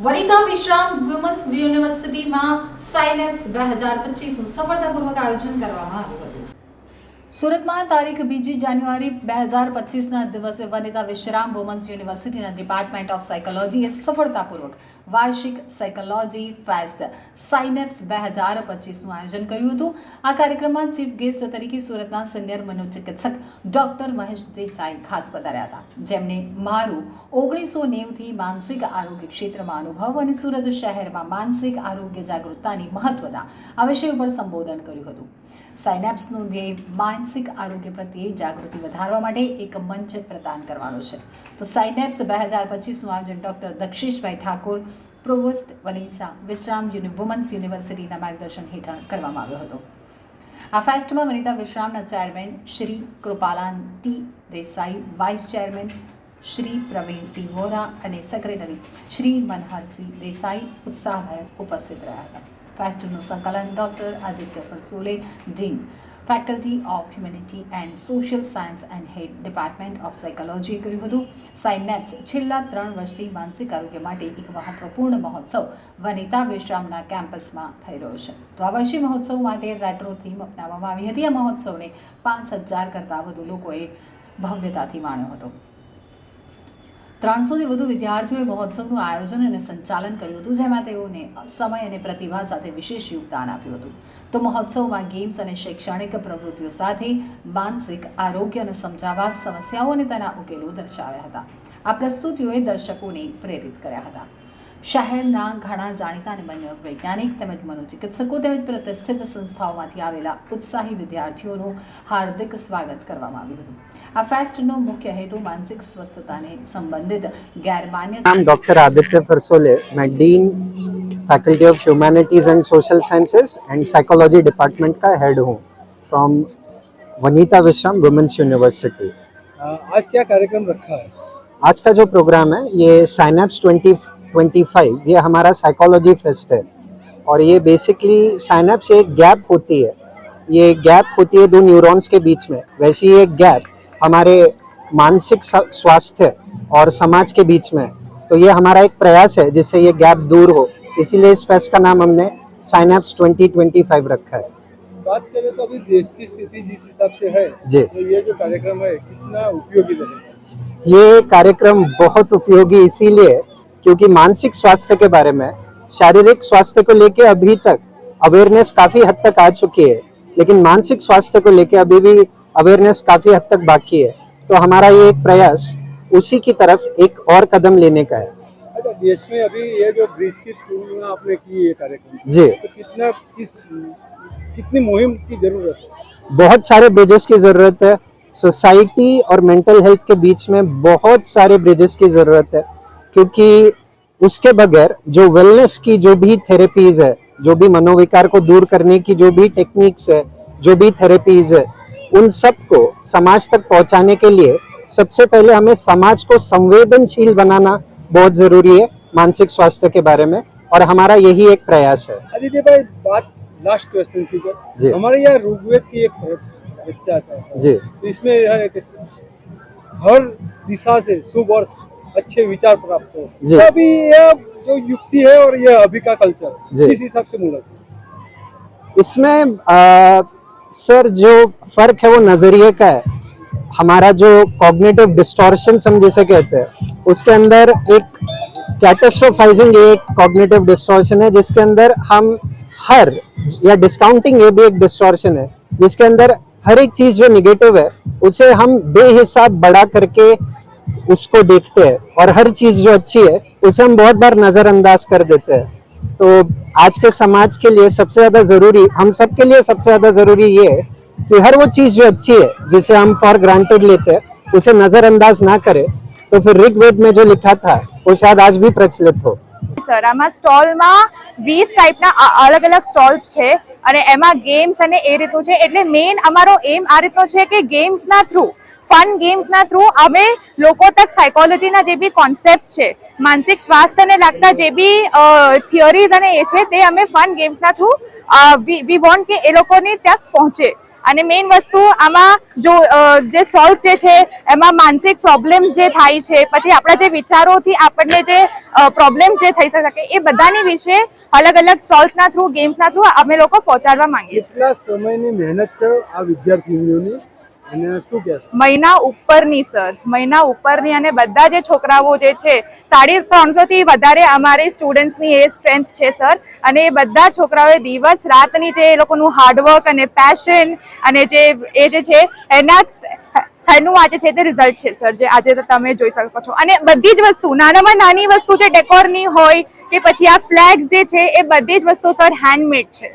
Vanita Vishram women's યુનિવર્સિટીમાં synapse બે હજાર પચીસનું સફળતાપૂર્વક આયોજન કરવામાં આવ્યું સુરતમાં તારીખ બીજી જાન્યુઆરી બે હજાર પચીસના દિવસે વનિતા વિશ્રામ વુમન્સ યુનિવર્સિટીના ડિપાર્ટમેન્ટ ઓફ સાયકોલોજીએ સફળતાપૂર્વક વાર્ષિક સાયકોલોજી ફેસ્ટ સાઇનેપ્સ બે હજાર પચીસનું આયોજન કર્યું હતું. આ કાર્યક્રમમાં ચીફ ગેસ્ટ તરીકે સુરતના સિનિયર મનોચિકિત્સક ડોક્ટર મહેશ દેસાઈ ખાસ પધાર્યા હતા. જેમને મારું ઓગણીસો નેવુંથી માનસિક આરોગ્ય ક્ષેત્રમાં અનુભવ અને સુરત શહેરમાં માનસિક આરોગ્ય જાગૃતતાની મહત્વતા આ વિષય ઉપર સંબોધન કર્યું હતું. સાયનેપ્સનું ધ્યેય માનસિક આરોગ્ય પ્રત્યે જાગૃતિ વધારવા માટે એક મંચ પ્રદાન કરવાનો છે. તો સાયનેપ્સ બે હજાર પચીસનું આયોજન doctor Daksheshbhai Thakor provost Vanita Vishram women's યુનિવર્સિટીના માર્ગદર્શન હેઠળ કરવામાં આવ્યો હતો. આ ફેસ્ટમાં Vanita વિશ્રામના chairman Shri Krupalan T Desai, vice chairman Shri Pravin T Vora અને સેક્રેટરી શ્રી મનહરસિંહ દેસાઈ ઉત્સાહભેર ઉપસ્થિત રહ્યા હતા. ફેસ્ટનું સંકલન doctor Aditya Farsole, dean faculty of humanity and social science and head department of સાયકોલોજીએ કર્યું હતું. સાઇનેપ્સ છેલ્લા ત્રણ વર્ષથી માનસિક આરોગ્ય માટે એક મહત્વપૂર્ણ મહોત્સવ વનિતા વિશ્રામના કેમ્પસમાં થઈ રહ્યો છે. તો આ વર્ષે મહોત્સવ માટે રેટ્રો થીમ અપનાવવામાં આવી હતી. આ મહોત્સવને પાંચ હજાર કરતાં વધુ લોકોએ ભવ્યતાથી માણ્યો હતો. ત્રણસોથી વધુ વિદ્યાર્થીઓએ મહોત્સવનું આયોજન અને સંચાલન કર્યું હતું, જેમાં તેઓને સમય અને પ્રતિભા સાથે વિશેષ યોગદાન આપ્યું હતું. તો મહોત્સવમાં ગેમ્સ અને શૈક્ષણિક પ્રવૃત્તિઓ સાથે માનસિક આરોગ્ય અને સમજાવવા સમસ્યાઓ અને તેના ઉકેલો દર્શાવ્યા હતા. આ પ્રસ્તુતિઓએ દર્શકોને પ્રેરિત કર્યા હતા. શહેરના ઘણા જાણીતા અને મનોવૈજ્ઞાનિક તેમજ મનોચિકિત્સકો તેમજ પ્રતિષ્ઠિત સંસ્થાઓમાંથી આવેલા ઉત્સાહી વિદ્યાર્થીઓનું હાર્દિક સ્વાગત કરવામાં આવ્યું હતું આ ફેસ્ટનો મુખ્ય હેતુ માનસિક સ્વસ્થતાને સંબંધિત ગેરમાન્ય I'm Dr. Aditya Farsole. मैं dean faculty of humanities and social sciences and psychology department का हेड हूँ from Vanita Vishram women's university आ, आज क्या कार्यक्रम रखा है आज का जो प्रोग्राम है ये साइनेप्स 20 25 ये हमारा साइकोलॉजी फेस्ट है। और ये बेसिकली साइनेप्स एक गैप होती है। ये गैप होती है दो न्यूरॉन्स के बीच में। वैसे ही एक गैप हमारे मानसिक स्वास्थ्य और समाज के बीच में तो ये हमारा एक प्रयास है जिससे ये गैप दूर हो। इसीलिए इस फेस्ट का नाम हमने साइनेप्स 2025 रखा है। बात करें तो अभी देश की स्थिति जिस हिसाब से है जी। तो ये जो कार्यक्रम है कितना उपयोगी ये कार्यक्रम बहुत उपयोगी इसीलिए क्योंकि मानसिक स्वास्थ्य के बारे में शारीरिक स्वास्थ्य को लेके अभी तक अवेयरनेस काफ़ी हद तक आ चुकी है लेकिन मानसिक स्वास्थ्य को लेके अभी भी अवेयरनेस काफ़ी हद तक बाकी है। तो हमारा ये एक प्रयास उसी की तरफ़ एक और कदम लेने का है। अच्छा देश में अभी ये जो ब्रिज की तुलना आपने की ये कार्यक्रम जी। तो कितना किस कितनी मुहिम की ज़रूरत है? बहुत सारे ब्रिजेस की ज़रूरत है। सोसाइटी और मेंटल हेल्थ के बीच में बहुत सारे ब्रिजेस की ज़रूरत है क्योंकि उसके बगैर जो वेलनेस की जो भी थेरेपीज है जो भी मनोविकार को दूर करने की जो भी टेक्निक्स है जो भी थेरेपीज है उन सबको समाज तक पहुँचाने के लिए सबसे पहले हमें समाज को संवेदनशील बनाना बहुत ज़रूरी है मानसिक स्वास्थ्य के बारे में और हमारा यही एक प्रयास है। आदित्य भाई बात लास्ट क्वेश्चन की जी। हमारे यहाँ ऋग्वेद की एक बच्चा था जी। इसमें हर दिशा से शुभ और अच्छे विचार प्राप्त हो। तो अभी यह जो युक्ति है और यह अभी का कल्चर। किस हिसाब से मूलक इसमें आ, सर जो फ़र्क है वो नज़रिए का है। हमारा जो कॉग्निटिव डिस्टॉर्शन हम जिसे कहते हैं उसके अंदर एक कैटेस्ट्रोफाइजिंग एक कॉग्निटिव डिस्टॉर्शन है जिसके अंदर हम हर या डिस्काउंटिंग ये भी एक डिस्टॉर्शन है जिसके अंदर हर एक चीज़ जो निगेटिव है उसे हम बेहिसाब बड़ा करके उसको देखते हैं और हर चीज़ जो अच्छी है, उसे हम बहुत बार नजरअंदाज कर देते हैं। तो आज के समाज के लिए सबसे ज़्यादा ज़रूरी, हम सब के लिए सबसे ज़्यादा ज़रूरी ये है कि हर वो चीज़ जो अच्छी है, जिसे हम फॉर ग्रांटेड लेते हैं, उसे नजरअंदाज ना करें। तो फिर ऋग्वेद में जो लिखा था, वो शायद आज भी प्रचलित हो। સર. આમાં સ્ટોલમાં વીસ ટાઈપના અલગ અલગ સ્ટોલ્સ છે અને એમાં ગેમ્સ અને એ રીતનું છે. એટલે મેઇન અમારો એમ આ રીતનો છે કે ગેમ્સના થ્રુ ફન ગેમ્સના થ્રુ અમે લોકો તક સાયકોલોજીના જે બી કોન્સેપ્ટ છે, માનસિક સ્વાસ્થ્યને લાગતા જે બી થિયરીઝ અને એ છે, તે અમે ફન ગેમ્સના થ્રુ વી વોન્ટ કે એ લોકોની ત્યાં પહોંચે. અને મેઇન વસ્તુ આમાં જો જે સ્ટોલ્સ જે છે, એમાં માનસિક પ્રોબ્લેમ્સ જે થાય છે, પછી આપણા જે વિચારોથી આપણને જે પ્રોબ્લેમ્સ જે થઈ શકે એ બધાની વિશે અલગ અલગ સ્ટોલ્સના થ્રુ ગેમ્સના થ્રુ અમે લોકો પહોંચાડવા માંગીએ છીએ. સમયની મહેનત છે આ કહેશો મહિના ઉપરની, સર. મહિના ઉપરની અને બધા જે છોકરાઓ જે છે, સાડી ત્રણસો થી વધારે અમારી સ્ટુડન્ટ્સની એ સ્ટ્રેન્થ છે, સર. અને એ બધા છોકરાઓએ દિવસ રાતની જે એ લોકોનું હાર્ડવર્ક અને પેશન અને જે એ જે છે, એના એનું આજે છે તે રિઝલ્ટ છે, સર, જે આજે તમે જોઈ શકો છો. અને બધી જ વસ્તુ, નાનામાં નાની વસ્તુ જે ડેકોરની હોય કે પછી આ ફ્લેગ્સ જે છે, એ બધી જ વસ્તુ, સર હેન્ડમેડ છે.